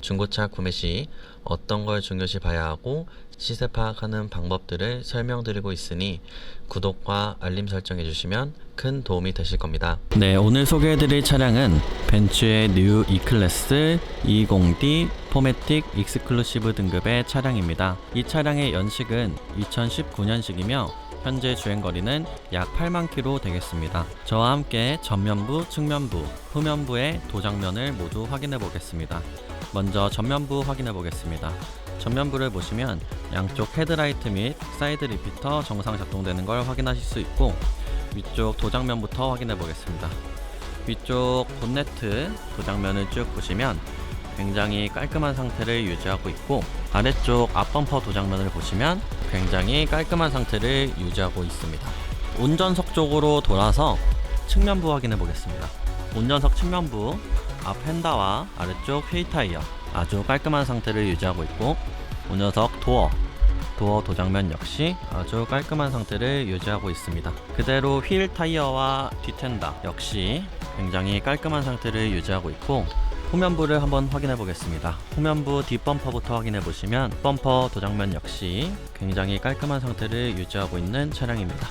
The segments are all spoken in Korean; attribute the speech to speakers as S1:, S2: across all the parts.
S1: 중고차 구매 시 어떤 걸 중요시 봐야 하고 시세 파악하는 방법들을 설명드리고 있으니 구독과 알림 설정해 주시면 큰 도움이 되실 겁니다. 네, 오늘 소개해드릴 차량은 벤츠의 뉴 E클래스 20D 포매틱 익스클루시브 등급의 차량입니다. 이 차량의 연식은 2019년식이며 현재 주행거리는 약 8만 킬로 되겠습니다. 저와 함께 전면부, 측면부, 후면부의 도장면을 모두 확인해 보겠습니다. 먼저 전면부 확인해 보겠습니다. 전면부를 보시면 양쪽 헤드라이트 및 사이드 리피터 정상 작동되는 걸 확인하실 수 있고 위쪽 도장면부터 확인해 보겠습니다. 위쪽 본네트 도장면을 쭉 보시면 굉장히 깔끔한 상태를 유지하고 있고 아래쪽 앞범퍼 도장면을 보시면 굉장히 깔끔한 상태를 유지하고 있습니다. 운전석 쪽으로 돌아서 측면부 확인해 보겠습니다. 운전석 측면부 앞 휀다와 아래쪽 휠 타이어 아주 깔끔한 상태를 유지하고 있고 운전석 도어 도어 도장면 역시 아주 깔끔한 상태를 유지하고 있습니다. 그대로 휠 타이어와 뒷텐다 역시 굉장히 깔끔한 상태를 유지하고 있고 후면부를 한번 확인해 보겠습니다. 후면부 뒷범퍼부터 확인해 보시면 범퍼 도장면 역시 굉장히 깔끔한 상태를 유지하고 있는 차량입니다.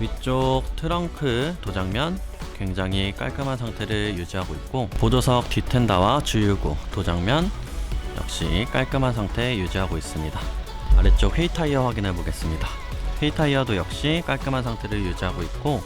S1: 위쪽 트렁크 도장면 굉장히 깔끔한 상태를 유지하고 있고 보조석 뒷텐다와 주유구 도장면 역시 깔끔한 상태 유지하고 있습니다. 아래쪽 휠 타이어 확인해 보겠습니다. 휠 타이어도 역시 깔끔한 상태를 유지하고 있고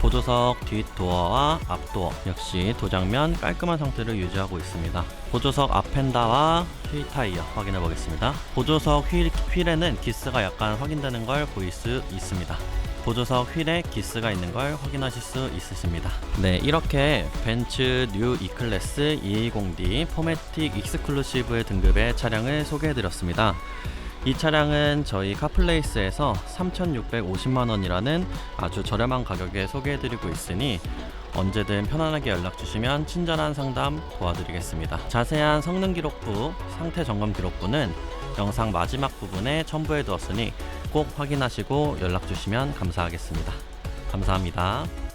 S1: 보조석 뒷 도어와 앞 도어 역시 도장면 깔끔한 상태를 유지하고 있습니다. 보조석 앞 펜다와 휠 타이어 확인해 보겠습니다. 보조석 휠, 휠에는 기스가 약간 확인되는 걸 보일 수 있습니다. 보조석 휠에 기스가 있는 걸 확인하실 수 있으십니다. 네, 이렇게 벤츠 뉴 E클래스 220D 포매틱 익스클루시브 등급의 차량을 소개해 드렸습니다. 이 차량은 저희 카플레이스에서 3,650만 원이라는 아주 저렴한 가격에 소개해 드리고 있으니 언제든 편안하게 연락 주시면 친절한 상담 도와드리겠습니다. 자세한 성능 기록부, 상태 점검 기록부는 영상 마지막 부분에 첨부해 두었으니 꼭 확인하시고 연락 주시면 감사하겠습니다. 감사합니다.